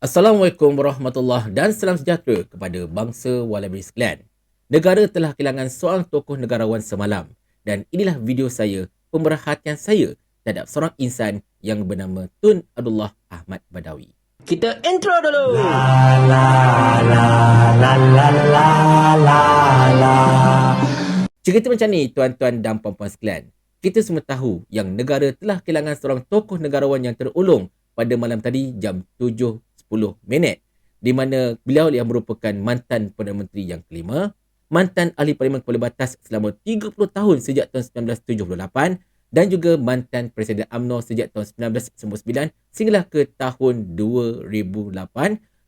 Assalamualaikum warahmatullahi dan salam sejahtera kepada bangsa Wallaby sekalian. Negara telah kehilangan seorang tokoh negarawan semalam dan inilah video saya pemerhatian saya terhadap seorang insan yang bernama Tun Abdullah Ahmad Badawi. Kita intro dulu. La la la la la la la la. Cerita macam ni tuan-tuan dan puan-puan sekalian. Kita semua tahu yang negara telah kehilangan seorang tokoh negarawan yang terulung pada malam tadi jam 7.10 minit di mana beliau yang merupakan mantan Perdana Menteri yang kelima, mantan ahli Parlimen Kepala Batas selama 30 tahun sejak tahun 1978 dan juga mantan Presiden UMNO sejak tahun 1999 sehinggalah ke tahun 2008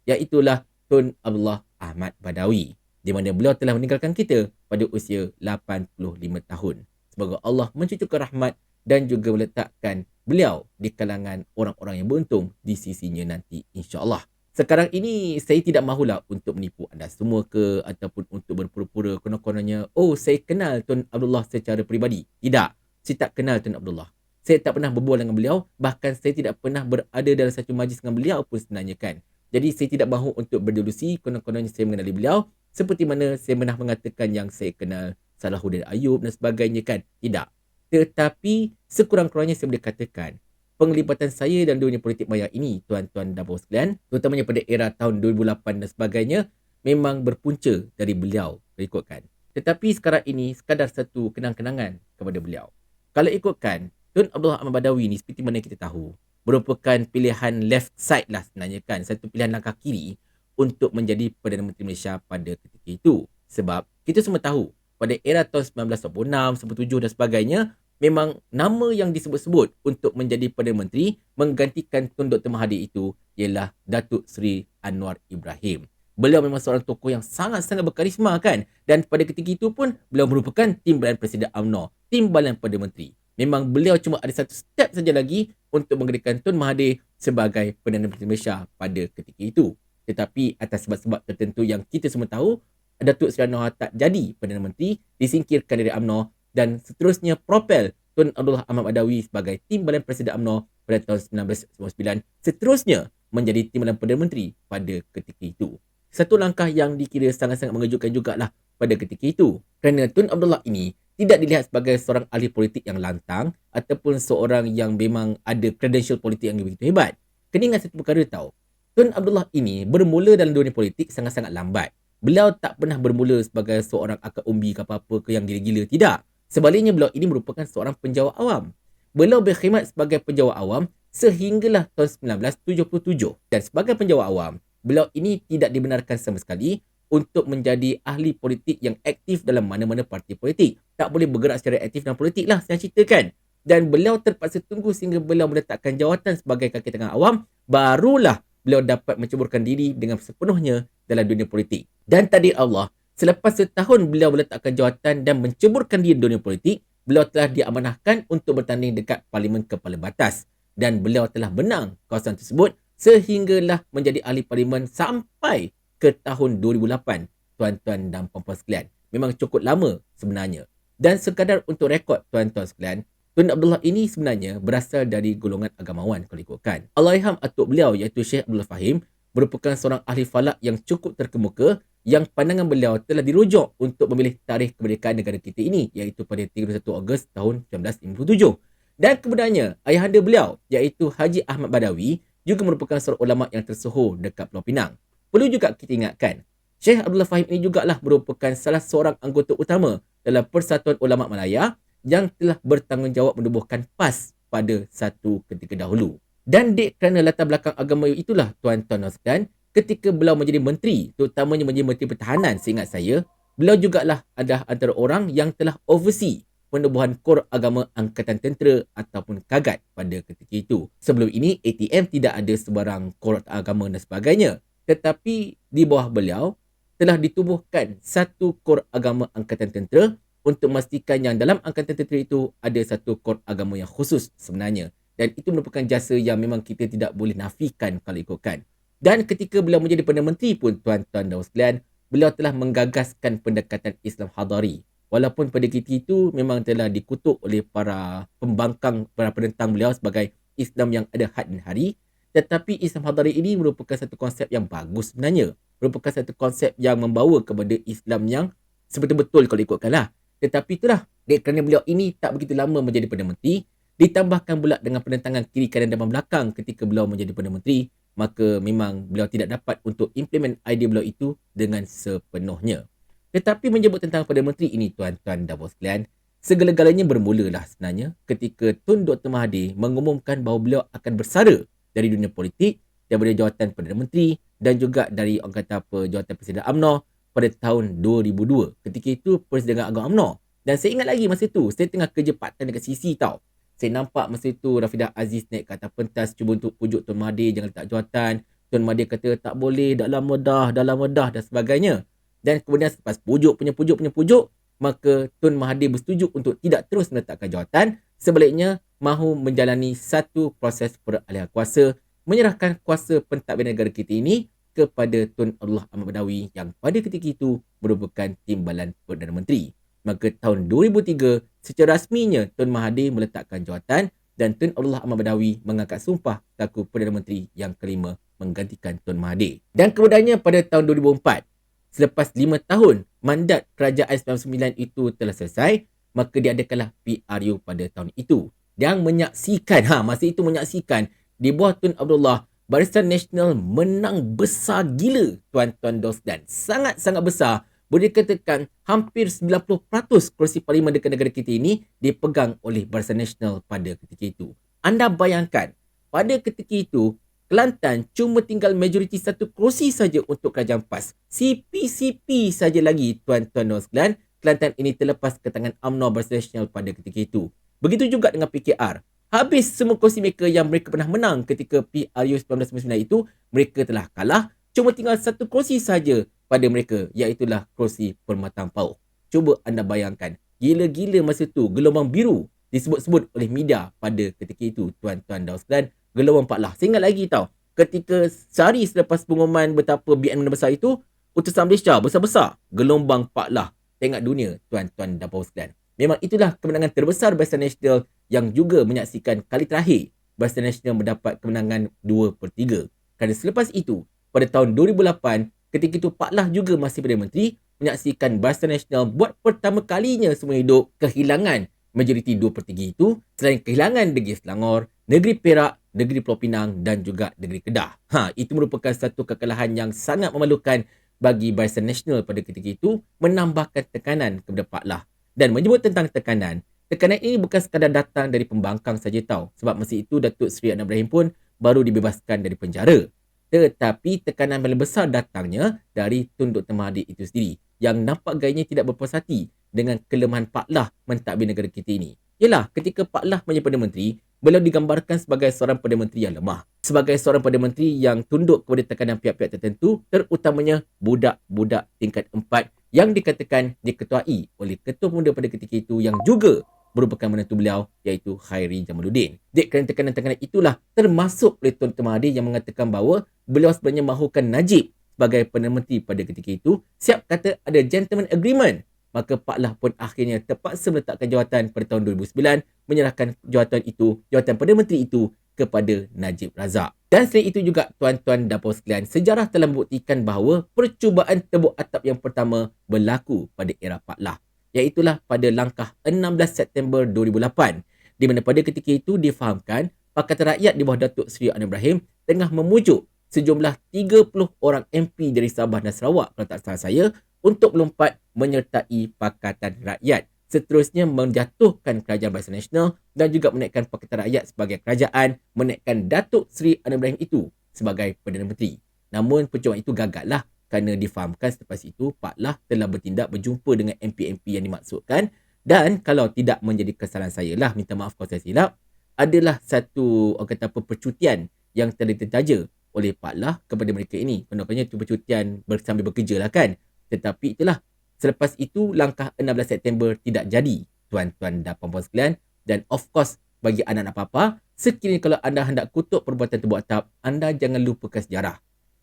iaitulah Tun Abdullah Ahmad Badawi di mana beliau telah meninggalkan kita pada usia 85 tahun. Semoga Allah mencucukkan rahmat dan juga meletakkan beliau di kalangan orang-orang yang beruntung di sisinya nanti insya-Allah. Sekarang ini saya tidak mahulah untuk menipu anda semua ke ataupun untuk berpura-pura konon-kononnya oh saya kenal Tun Abdullah secara peribadi. Tidak, saya tak kenal Tun Abdullah. Saya tak pernah berbual dengan beliau, bahkan saya tidak pernah berada dalam satu majlis dengan beliau pun sebenarnya kan. Jadi saya tidak mahu untuk berdelusi konon-kononnya saya mengenali beliau seperti mana saya pernah mengatakan yang saya kenal Salahuddin Ayub dan sebagainya kan. Tidak. Tetapi sekurang-kurangnya saya boleh katakan penglibatan saya dalam dunia politik maya ini, tuan-tuan dan puan sekalian, terutamanya pada era tahun 2008 dan sebagainya, memang berpunca dari beliau, ikutkan. Tetapi sekarang ini, sekadar satu kenang-kenangan kepada beliau. Kalau ikutkan, Tun Abdullah Ahmad Badawi ni seperti mana kita tahu, merupakan pilihan left side lah sebenarnya kan, satu pilihan langkah kiri untuk menjadi Perdana Menteri Malaysia pada ketika itu. Sebab kita semua tahu, pada era tahun 1996, 97 dan sebagainya, memang nama yang disebut-sebut untuk menjadi Perdana Menteri menggantikan Tun Dr. Mahathir itu ialah Datuk Seri Anwar Ibrahim. Beliau memang seorang tokoh yang sangat-sangat berkarisma kan dan pada ketika itu pun beliau merupakan timbalan Presiden UMNO, timbalan Perdana Menteri. Memang beliau cuma ada satu step saja lagi untuk menggantikan Tun Mahathir sebagai Perdana Menteri Malaysia pada ketika itu. Tetapi atas sebab-sebab tertentu yang kita semua tahu, Datuk Seri Anwar tak jadi Perdana Menteri, disingkirkan dari UMNO dan seterusnya propel Tun Abdullah Ahmad Badawi sebagai timbalan Presiden UMNO pada tahun 1999 seterusnya menjadi timbalan Perdana Menteri pada ketika itu. Satu langkah yang dikira sangat-sangat mengejutkan jugalah pada ketika itu kerana Tun Abdullah ini tidak dilihat sebagai seorang ahli politik yang lantang ataupun seorang yang memang ada credential politik yang begitu hebat. Kena ingat satu perkara tahu. Tun Abdullah ini bermula dalam dunia politik sangat-sangat lambat. Beliau tak pernah bermula sebagai seorang akak umbi ke apa-apa ke yang gila-gila. Tidak. Sebaliknya beliau ini merupakan seorang penjawat awam. Beliau berkhidmat sebagai penjawat awam sehinggalah tahun 1977 dan sebagai penjawat awam, beliau ini tidak dibenarkan sama sekali untuk menjadi ahli politik yang aktif dalam mana-mana parti politik. Tak boleh bergerak secara aktif dalam politik lah saya ceritakan. Dan beliau terpaksa tunggu sehingga beliau meletakkan jawatan sebagai kaki tengah awam, barulah beliau dapat menceburkan diri dengan sepenuhnya dalam dunia politik. Dan tadi Allah, Selepas setahun beliau meletakkan jawatan dan menceburkan diri dunia politik, beliau telah diamanahkan untuk bertanding dekat Parlimen Kepala Batas. Dan beliau telah menang kawasan tersebut sehinggalah menjadi ahli parlimen sampai ke tahun 2008, tuan-tuan dan puan-puan sekalian. Memang cukup lama sebenarnya. Dan sekadar untuk rekod tuan-tuan sekalian, Tun Abdullah ini sebenarnya berasal dari golongan agamawan kalau ikutkan. Allahyarham atuk beliau iaitu Syekh Abdullah Fahim merupakan seorang ahli falak yang cukup terkemuka yang pandangan beliau telah dirujuk untuk memilih tarikh kemerdekaan negara kita ini iaitu pada 31 Ogos tahun 1957. Dan kemudiannya, ayahanda beliau iaitu Haji Ahmad Badawi juga merupakan seorang ulama yang tersohor dekat Pulau Pinang. Perlu juga kita ingatkan, Syekh Abdullah Fahim ini juga lah merupakan salah seorang anggota utama dalam Persatuan Ulama Malaya yang telah bertanggungjawab menubuhkan PAS pada satu ketika dahulu. Dan dek kerana latar belakang agama itulah tuan-tuan dan ketika beliau menjadi menteri, terutamanya menjadi menteri pertahanan seingat saya, beliau jugalah adalah antara orang yang telah oversee penubuhan kor agama Angkatan Tentera ataupun Kagat pada ketika itu. Sebelum ini, ATM tidak ada sebarang kor agama dan sebagainya. Tetapi di bawah beliau, telah ditubuhkan satu kor agama Angkatan Tentera untuk memastikan yang dalam Angkatan Tentera itu ada satu kor agama yang khusus sebenarnya. Dan itu merupakan jasa yang memang kita tidak boleh nafikan kalau ikutkan. Dan ketika beliau menjadi Perdana Menteri pun tuan-tuan dan sekalian, beliau telah menggagaskan pendekatan Islam hadari. Walaupun pada ketika itu memang telah dikutuk oleh para pembangkang, para penentang beliau sebagai Islam yang ada had dan hari. Tetapi Islam Hadari ini merupakan satu konsep yang bagus sebenarnya. Merupakan satu konsep yang membawa kepada Islam yang sebetul-betul kalau ikutkanlah. Tetapi itulah, kerana beliau ini tak begitu lama menjadi Perdana Menteri, ditambahkan pula dengan penentangan kiri kanan dan belakang ketika beliau menjadi Perdana Menteri, maka memang beliau tidak dapat untuk implement idea beliau itu dengan sepenuhnya. Tetapi menyebut tentang Perdana Menteri ini tuan-tuan dan sekalian, segala-galanya bermulalah sebenarnya ketika Tun Dr. Mahathir mengumumkan bahawa beliau akan bersara dari dunia politik daripada jawatan Perdana Menteri dan juga dari orang kata apa jawatan Presiden UMNO pada tahun 2002. Ketika itu Presiden Agong UMNO. Dan saya ingat lagi masa itu saya tengah kerja part time dekat CC tau. Saya nampak masa itu Rafidah Aziz naik ke atas pentas cuba untuk pujuk Tuan Mahathir jangan letak jawatan. Tuan Mahathir kata tak boleh, dah lama dah, dah lama dah dan sebagainya. Dan kemudian selepas pujuk punya pujuk punya pujuk, maka Tun Mahathir bersetuju untuk tidak terus meletakkan jawatan. Sebaliknya, mahu menjalani satu proses peralihan kuasa menyerahkan kuasa pentadbiran negara kita ini kepada Tun Allah Ahmad Badawi yang pada ketika itu merupakan timbalan Perdana Menteri. Maka tahun 2003, secara rasminya Tun Mahathir meletakkan jawatan dan Tun Allah Ahmad Badawi mengangkat sumpah selaku Perdana Menteri yang kelima menggantikan Tun Mahathir. Dan kemudiannya pada tahun 2004, selepas lima tahun mandat kerajaan 99 itu telah selesai, maka diadakanlah PRU pada tahun itu yang menyaksikan, ha masa itu menyaksikan di bawah Tun Abdullah Barisan Nasional menang besar gila tuan-tuan dos dan sangat-sangat besar boleh dikatakan hampir 90% kursi parlimen dekat negara kita ini dipegang oleh Barisan Nasional pada ketika itu. Anda bayangkan pada ketika itu Kelantan cuma tinggal majoriti satu kursi saja untuk kerajaan PAS. CP-CP saja lagi tuan-tuan dan sekalian. Kelantan ini terlepas ke tangan UMNO Barisan Nasional pada ketika itu. Begitu juga dengan PKR. Habis semua kursi mereka yang mereka pernah menang ketika PRU 1999 itu, mereka telah kalah. Cuma tinggal satu kursi saja pada mereka, iaitulah kursi Permatang Pauh. Cuba anda bayangkan, gila-gila masa tu gelombang biru disebut-sebut oleh media pada ketika itu, tuan-tuan dan sekalian, gelombang Pak Lah. Saya ingat lagi tau, ketika sehari selepas pengumuman betapa BN besar itu, utusan Malaysia besar-besar, gelombang Pak Lah. Tengok dunia, tuan-tuan dan sekalian. Memang itulah kemenangan terbesar Barisan Nasional yang juga menyaksikan kali terakhir Barisan Nasional mendapat kemenangan 2 per 3. Kerana selepas itu, pada tahun 2008, ketika itu Pak Lah juga masih Perdana Menteri, menyaksikan Barisan Nasional buat pertama kalinya semua hidup kehilangan majoriti 2 per 3 itu selain kehilangan negeri Selangor, negeri Perak, negeri Pulau Pinang dan juga negeri Kedah. Ha, itu merupakan satu kekalahan yang sangat memalukan bagi Barisan Nasional pada ketika itu menambahkan tekanan kepada Pak Lah dan menyebut tentang tekanan, tekanan ini bukan sekadar datang dari pembangkang saja tahu. Sebab masa itu Datuk Seri Anwar Ibrahim pun baru dibebaskan dari penjara. Tetapi tekanan paling besar datangnya dari Tun Dr. Mahathir itu sendiri yang nampak gayanya tidak berpuas hati dengan kelemahan Pak Lah mentadbir negara kita ini. Yalah, ketika Pak Lah menjadi Perdana Menteri, beliau digambarkan sebagai seorang Perdana Menteri yang lemah. Sebagai seorang Perdana Menteri yang tunduk kepada tekanan pihak-pihak tertentu, terutamanya budak-budak tingkat empat yang dikatakan diketuai oleh Ketua Pemuda pada ketika itu yang juga merupakan menantu beliau iaitu Khairi Jamaluddin. Dek kerana tekanan-tekanan itulah termasuk oleh Tuan. Mahathir yang mengatakan bahawa beliau sebenarnya mahukan Najib sebagai Perdana Menteri pada ketika itu siap kata ada gentleman agreement maka Pak Lah pun akhirnya terpaksa meletakkan jawatan pada tahun 2009 menyerahkan jawatan itu, jawatan Perdana Menteri itu kepada Najib Razak. Dan selain itu juga tuan-tuan dan puan sekalian, sejarah telah membuktikan bahawa percubaan tebuk atap yang pertama berlaku pada era Pak Lah. Iaitulah pada langkah 16 September 2008 di mana pada ketika itu difahamkan Pakatan Rakyat di bawah Datuk Seri Anwar Ibrahim tengah memujuk sejumlah 30 orang MP dari Sabah dan Sarawak kalau tak salah saya untuk melompat menyertai Pakatan Rakyat seterusnya menjatuhkan kerajaan Barisan Nasional dan juga menaikkan Pakatan Rakyat sebagai kerajaan, menaikkan Datuk Seri Anwar Ibrahim itu sebagai Perdana Menteri. Namun percubaan itu gagallah kerana difahamkan selepas itu Pak Lah telah bertindak berjumpa dengan MP-MP yang dimaksudkan dan kalau tidak menjadi kesalahan saya lah, minta maaf kalau saya silap, adalah satu orang kata apa, percutian yang telah ditaja oleh Pak Lah kepada mereka ini. Kononnya itu percutian sambil bekerja lah kan. Tetapi itulah Selepas itu, langkah 16 September tidak jadi, tuan-tuan dan puan-puan sekalian. Dan of course, bagi anak-anak papa, sekiranya kalau anda hendak kutuk perbuatan tebuk atap, anda jangan lupakan sejarah.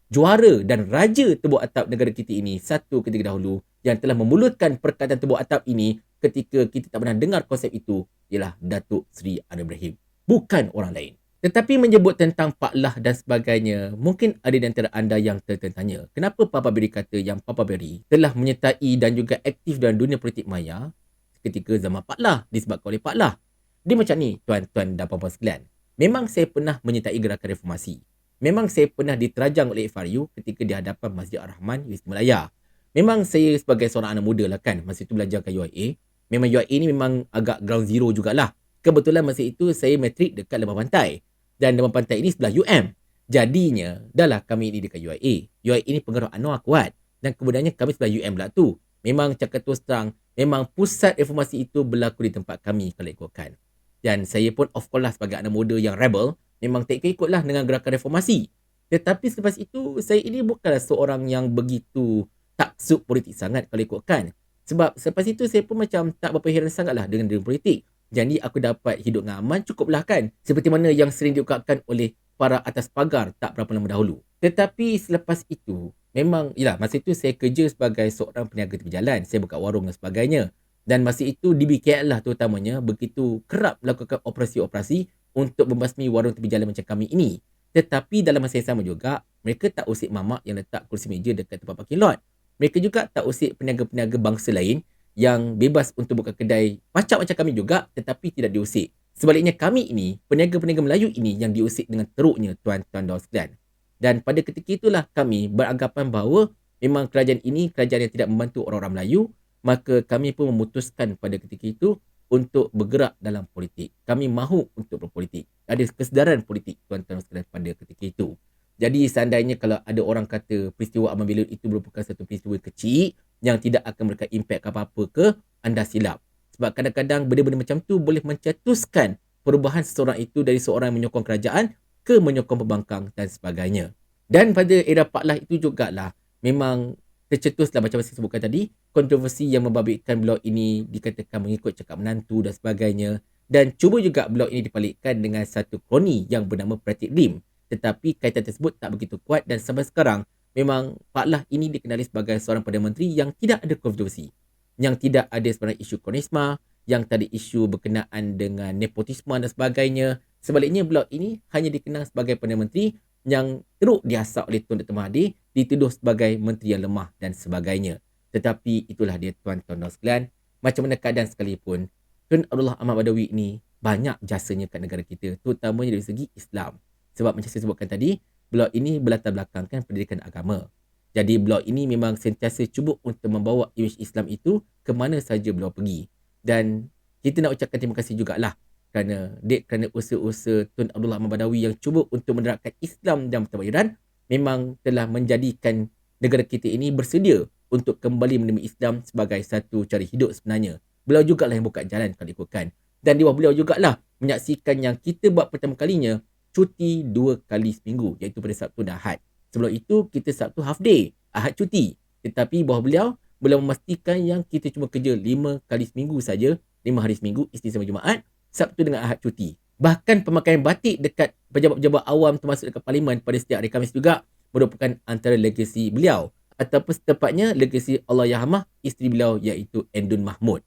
Juara dan raja tebuk atap negara kita ini satu ketika dahulu yang telah memulutkan perkataan tebuk atap ini ketika kita tak pernah dengar konsep itu ialah Datuk Seri Anwar Ibrahim. Bukan orang lain. Tetapi menyebut tentang Pak Lah dan sebagainya, mungkin ada di antara anda yang tertanya, kenapa Papa Beri kata yang Papa Beri telah menyertai dan juga aktif dalam dunia politik maya ketika zaman Pak Lah disebabkan oleh Pak Lah. Dia macam ni, tuan-tuan dan puan-puan sekalian. Memang saya pernah menyertai gerakan reformasi. Memang saya pernah diterajang oleh FRU ketika di hadapan Masjid Ar-Rahman, Wisma Melaya. Memang saya sebagai seorang anak muda lah kan, masa itu belajar ke UIA. Memang UIA ni memang agak ground zero jugalah. Kebetulan masa itu saya matrik dekat Lembah Pantai dan dewan pantai ini sebelah UM. Jadinya, dahlah kami ini dekat UIA. UIA ini pengaruh Anwar kuat. Dan kemudiannya kami sebelah UM pula tu. Memang cakap terus terang, memang pusat reformasi itu berlaku di tempat kami kalau ikutkan. Dan saya pun of course lah sebagai anak muda yang rebel, memang tak ikut-ikutlah dengan gerakan reformasi. Tetapi selepas itu, saya ini bukanlah seorang yang begitu taksub politik sangat kalau ikutkan. Sebab selepas itu saya pun macam tak berapa heran sangatlah dengan dunia politik. Jadi aku dapat hidup dengan aman cukuplah kan. Seperti mana yang sering diungkapkan oleh para atas pagar tak berapa lama dahulu. Tetapi selepas itu, memang, yalah, masa itu saya kerja sebagai seorang peniaga tepi jalan. Saya buka warung dan sebagainya. Dan masa itu di BKL lah terutamanya begitu kerap melakukan operasi-operasi untuk membasmi warung tepi jalan macam kami ini. Tetapi dalam masa yang sama juga, mereka tak usik mamak yang letak kursi meja dekat tempat parking lot. Mereka juga tak usik peniaga-peniaga bangsa lain yang bebas untuk buka kedai macam macam kami juga tetapi tidak diusik. Sebaliknya kami ini, peniaga-peniaga Melayu ini yang diusik dengan teruknya tuan-tuan dan sekalian. Dan pada ketika itulah kami beranggapan bahawa memang kerajaan ini kerajaan yang tidak membantu orang-orang Melayu, maka kami pun memutuskan pada ketika itu untuk bergerak dalam politik. Kami mahu untuk berpolitik. Ada kesedaran politik tuan-tuan sekalian pada ketika itu. Jadi seandainya kalau ada orang kata peristiwa Aman Bilun itu merupakan satu peristiwa kecil, yang tidak akan memberikan impak apa-apa ke anda silap. Sebab kadang-kadang benda-benda macam tu boleh mencetuskan perubahan seseorang itu dari seorang menyokong kerajaan ke menyokong pembangkang dan sebagainya. Dan pada era Pak Lah itu jugalah memang tercetuslah macam saya sebutkan tadi kontroversi yang membabitkan blog ini dikatakan mengikut cakap menantu dan sebagainya dan cuba juga blog ini dipalikkan dengan satu kroni yang bernama Pratik Rim tetapi kaitan tersebut tak begitu kuat dan sampai sekarang memang Pak Lah ini dikenali sebagai seorang Perdana Menteri yang tidak ada kontroversi. Yang tidak ada sebenarnya isu konisma, yang tak ada isu berkenaan dengan nepotisme dan sebagainya. Sebaliknya blok ini hanya dikenal sebagai Perdana Menteri yang teruk diasap oleh Tun Dr. Mahathir, dituduh sebagai menteri yang lemah dan sebagainya. Tetapi itulah dia tuan-tuan dan sekalian. Macam mana keadaan sekalipun, Tun Abdullah Ahmad Badawi ini banyak jasanya kat negara kita, terutamanya dari segi Islam. Sebab macam saya sebutkan tadi, blog ini berlatar belakangkan pendidikan agama. Jadi blog ini memang sentiasa cuba untuk membawa imej Islam itu ke mana saja beliau pergi. Dan kita nak ucapkan terima kasih jugalah kerana dek kerana usaha-usaha Tun Abdullah Ahmad Badawi yang cuba untuk menerapkan Islam dalam Pertama Iran memang telah menjadikan negara kita ini bersedia untuk kembali menerima Islam sebagai satu cara hidup sebenarnya. Beliau jugalah yang buka jalan kalau ikutkan. Dan di bawah beliau jugalah menyaksikan yang kita buat pertama kalinya cuti dua kali seminggu iaitu pada Sabtu dan Ahad. Sebelum itu kita Sabtu half day, Ahad cuti. Tetapi bawah beliau beliau memastikan yang kita cuma kerja lima kali seminggu saja, lima hari seminggu sampai Jumaat, Sabtu dengan Ahad cuti. Bahkan pemakaian batik dekat pejabat-pejabat awam termasuk dekat parlimen pada setiap hari Khamis juga merupakan antara legasi beliau ataupun setepatnya legasi Allah Yahamah isteri beliau iaitu Endun Mahmud.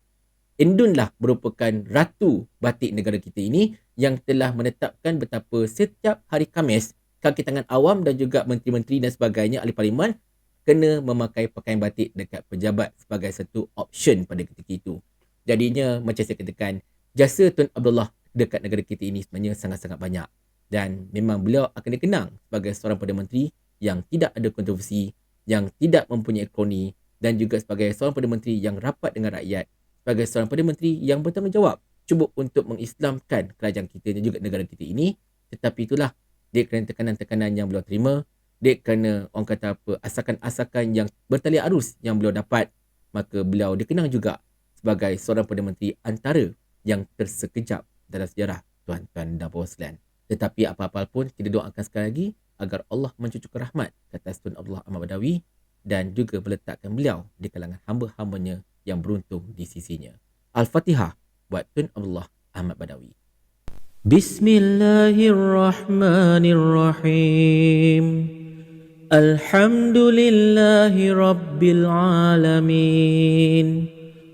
Endun lah merupakan ratu batik negara kita ini yang telah menetapkan betapa setiap hari Khamis kaki tangan awam dan juga menteri-menteri dan sebagainya ahli parlimen kena memakai pakaian batik dekat pejabat sebagai satu option pada ketika itu. Jadinya macam saya katakan jasa Tun Abdullah dekat negara kita ini sebenarnya sangat-sangat banyak. Dan memang beliau akan dikenang sebagai seorang Perdana Menteri yang tidak ada kontroversi, yang tidak mempunyai kroni dan juga sebagai seorang Perdana Menteri yang rapat dengan rakyat sebagai seorang Perdana Menteri yang bertanggungjawab cuba untuk mengislamkan kerajaan kita dan juga negara kita ini. Tetapi itulah dia kerana tekanan-tekanan yang beliau terima dia kerana orang kata apa asakan-asakan yang bertali arus yang beliau dapat maka beliau dikenang juga sebagai seorang Perdana Menteri antara yang tersekejap dalam sejarah tuan-tuan dan puan tetapi apa-apa pun kita doakan sekali lagi agar Allah mencucukkan rahmat ke atas Tuan Abdullah Ahmad Badawi dan juga meletakkan beliau di kalangan hamba-hambanya yang beruntung di sisinya. Al-Fatihah buat Tun Abdullah Ahmad Badawi. Bismillahirrahmanirrahim. Alhamdulillahi Rabbil Alamin.